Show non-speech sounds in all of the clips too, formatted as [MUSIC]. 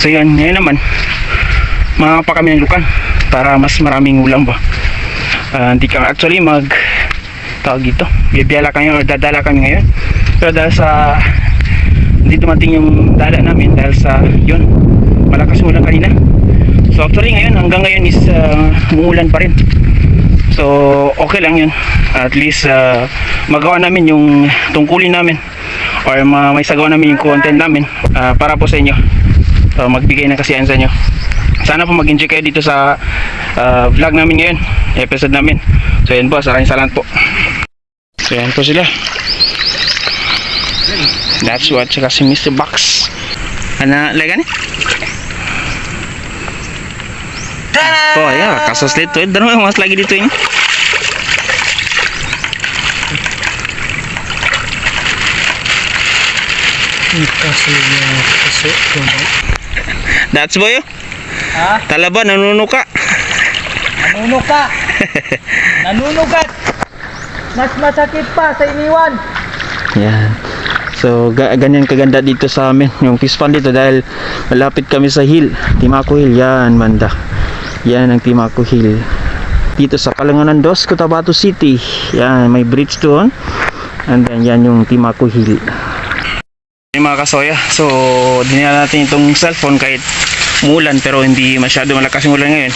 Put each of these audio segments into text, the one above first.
So yun, ngayon naman, mga pa kami ng lukan para mas maraming ulam ba. Ah, hindi ka actually mag tawag dito, bibiyala kami or dadala kami ngayon. Pero dahil sa hindi dumating yung dala namin dahil sa yun, malakas ulan kanina. So actually ngayon, hanggang ngayon is uh, umuulan pa rin. So okay lang yun. At least ah, magawa namin yung tungkulin namin or ma may sagawa namin yung content namin ah, para po sa inyo. So magbigay ng kasiyahan sa inyo. Sana po mag-enjoy kayo dito sa ah, vlog namin ngayon, episode namin. So yan po, maraming salamat po. So yan po sila. That's what saka si Mr. Box. Ano, lagi ni? Oh ya, kasus dito. Dan mo mas lagi dito ini. Kasi yung kaso ko no. That's boy. oh. Ha? Talaba nanunuka. Nanunuka! [LAUGHS] Nanunugat! Mas masakit pa sa iniwan! Yan. So, ga- ganyan kaganda dito sa amin, yung fish pond dito dahil malapit kami sa hill, Timaco Hill. Yan, banda. Yan ang Timaco Hill. Dito sa Kalanganan Dos, Cotabato City. Yan, may bridge doon. And then, yan yung Timaco Hill. Yung mga kasoya, so dinala natin itong cellphone kahit mulan pero hindi masyado malakas yung ulan ngayon.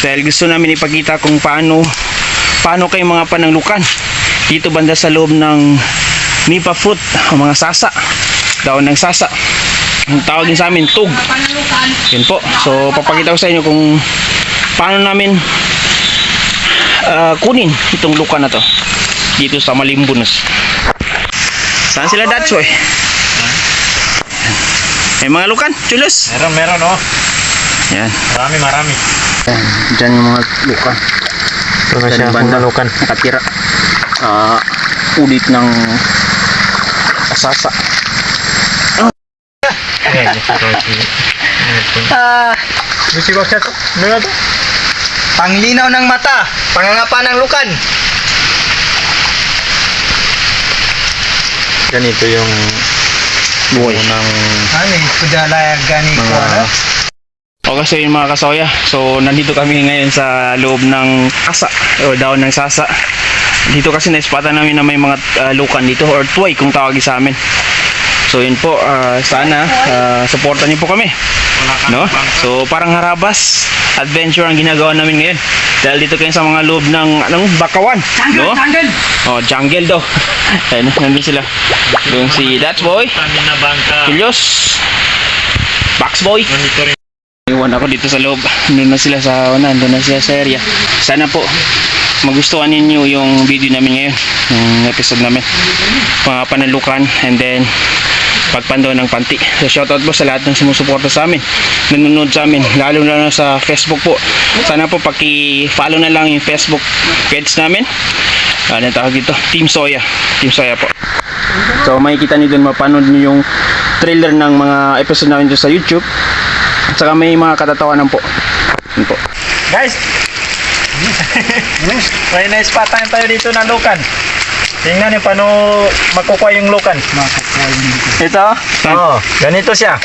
Dahil gusto namin ipakita kung paano paano kayo mga pananglukan dito banda sa loob ng nipa fruit o mga sasa daon ng sasa. Ang tawagin sa amin tug. Yun po. So papakita ko sa inyo kung paano namin ah, kunin itong luka na to dito sa Malimbunos saan sila Datsoy? May mga lukan chulos Meron, meron oh. yan Marami, marami. dyan yung mga luka Ito na siya, banda. malukan. nakatira ah ulit ng sasa Ah! Gusto ko siya to? Ano na to? Panglinaw ng mata, pangangapa ng lukan. ganito yung buhay. Unang Ano yung kudala gani ko mga ano? o kasi yung mga kasoya so nandito kami ngayon sa loob ng asa o daon ng sasa. Dito kasi naispatan namin na may mga ah, lukan dito or tuway kung tawagin sa amin. So yun po ah, sana uh, supportan niyo po kami no? So parang harabas. Adventure ang ginagawa namin ngayon. Dahil dito kayo sa mga loob ng anong bakawan no? oh jungle daw. [LAUGHS] Ayun nandun sila. Doon si That's Boy. Kami na bangka Julius. Box Boy. Iwan ako dito sa loob. Nandun na sila sa una, nandun na sila sa area. Sana po magustuhan ninyo yung video namin ngayon, yung episode namin. Mga panalukan and then pagpando ng panti. So shoutout po sa lahat ng sumusuporta sa amin. Nanonood sa amin, lalo na sa Facebook po. Sana po paki-follow na lang yung Facebook page namin. Ano tawag dito? Team Soya. Team Soya po. So makikita niyo doon mapanood niyo yung trailer ng mga episode namin doon sa YouTube. At saka may mga katatawanan po. Yun po. Guys! [LAUGHS] May naispatan tayo dito ng lukan. Tingnan niyo paano makukuha yung lukan. Ito, Oo, ganito siya.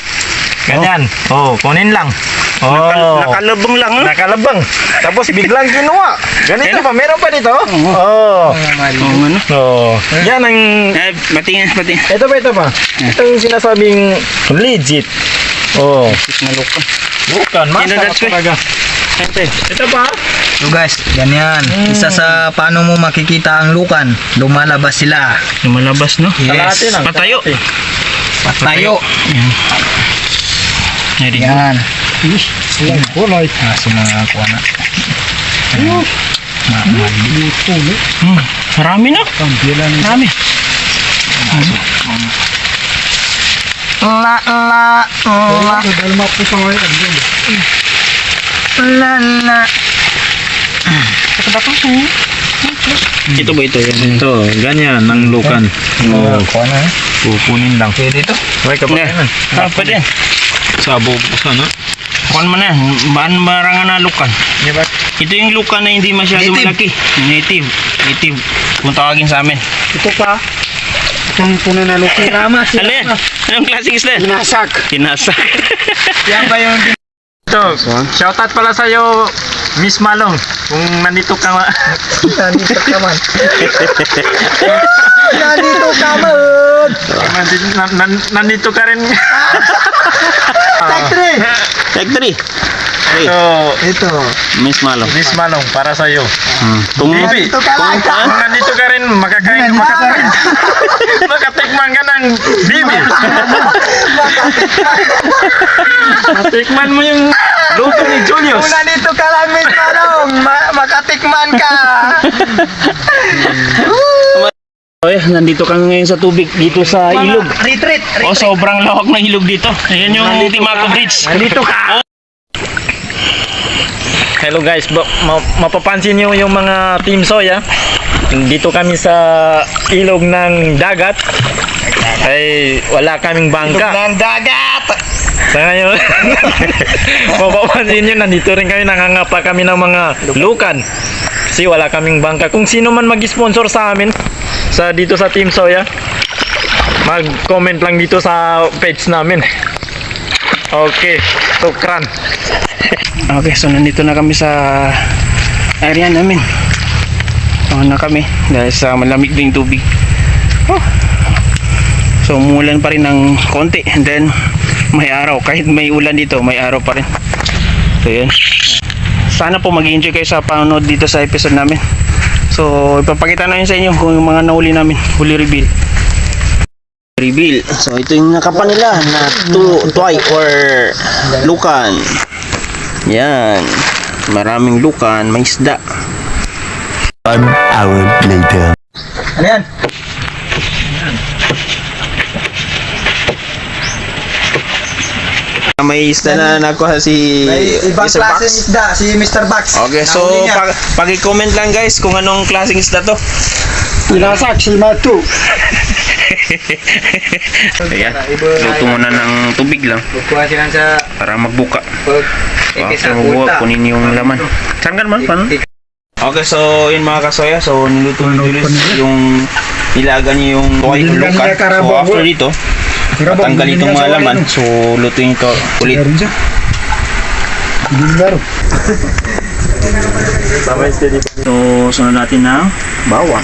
Ganyan. Oh, kunin lang. Oh. nakalubong lang. Oh. Nakalabang. Tapos biglang kinuha. Ganito pa, meron pa dito. Oo. Oh. Oh, ano? Oh. Yan ang Eh, patingin, patingin. ito pa, ito pa. Ito yung sinasabing legit. Oh. Nalukan. Bukan, Sino masarap that's way? talaga. Ito. Ito pa. So guys, ganyan. Isa sa paano mo makikita ang lukan, lumalabas sila. Lumalabas, no? Kalahati lang. Patayo. kalahati. Patayo. Ready. Yan. Ayan, kulay. Ah, sa mga kuha na. Ma mali. Hmm, marami na. Marami. La la la la la. Ito ba ito? Yan. ito ganyan ang lukan Oh, kuha na. eh. kukunin lang Pwede to. Okay, kapag Yeah. Ah, pwede. sabo sana Kuhan mo na. Baan marangan na lukan. Di ba? Ito yung lukan na hindi masyado Native. malaki. Native. Native. Kung tawagin sa amin. Ito pa. Itong puno na luki. Rama, Ano yan? Anong klaseng isda? Nasak. Kinasak. Yan ba yung Ito, shoutout pala sa'yo, Miss Malong. Kung nandito ka, ma- [LAUGHS] Nandito ka man. [LAUGHS] Nandito ka man. nandito, nan- nan- nandito ka rin. [LAUGHS] Factory. Factory. Hey, So, Ito. Miss Malo. Miss Malong, para sa'yo. Hmm. Kung, Nandito ka lang. kung nandito ka rin, makakain, makakain. [LAUGHS] Makatikman ka ng bibi. Matikman mo yung luto ni Julius. Kung nandito ka lang, Miss Manong, ma- makatikman ka. [LAUGHS] Oy, nandito kami ngayon sa tubig dito sa ilog. Retreat. Oh, sobrang lawak ng ilog dito. Ayan yung Timaco Bridge. Nandito ka. Hello guys, ba- ma- mapapansin niyo yung mga Team Soya. Dito kami sa ilog ng dagat. Ay wala kaming bangka. Ng dagat. Sa ngayon, [LAUGHS] mapapansin nyo, nandito rin kami, nangangapa kami ng mga lukan. Kasi wala kaming bangka. Kung sino man mag-sponsor sa amin, sa dito sa Team Soya, mag-comment lang dito sa page namin. Okay, tukran. [LAUGHS] Okay, so nandito na kami sa area namin. So na kami dahil sa malamig din tubig. Oh. So umulan pa rin ng konti and then may araw. Kahit may ulan dito, may araw pa rin. So yun. Sana po mag-enjoy kayo sa panonood dito sa episode namin. So ipapakita namin sa inyo kung yung mga nahuli namin, huli reveal. Reveal. So ito yung nakapan nila na tu tuay or lukan. Yan. Maraming lukan, may isda. Ano yan? May isda na nakuha si May ibang Mr. klaseng isda, si Mr. Box. Okay, so Nahuli niya. pag, pag-comment lang guys kung anong klaseng isda to. Tinasak, si Matu. [LAUGHS] [LAUGHS] Ayan. Luto muna ng tubig lang Kukuha sila sa para magbuka. pag After magbuka, kunin yung laman. Saan ka naman? Paano? Okay, so yun mga kasoya. So niluto ni Julius yung nilaga niya yung tuway ng Nilaga luka. niya karabog. So after dito, matanggal itong mga laman. So lutuin ito ulit. [LAUGHS] So sunod natin ng bawang.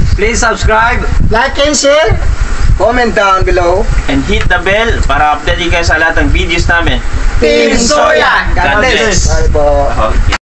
Please subscribe, Like and share. Comment down below. And hit the bell para update kayo sa lahat ng videos namin. Team Soya. God bless. Bye po. Okay.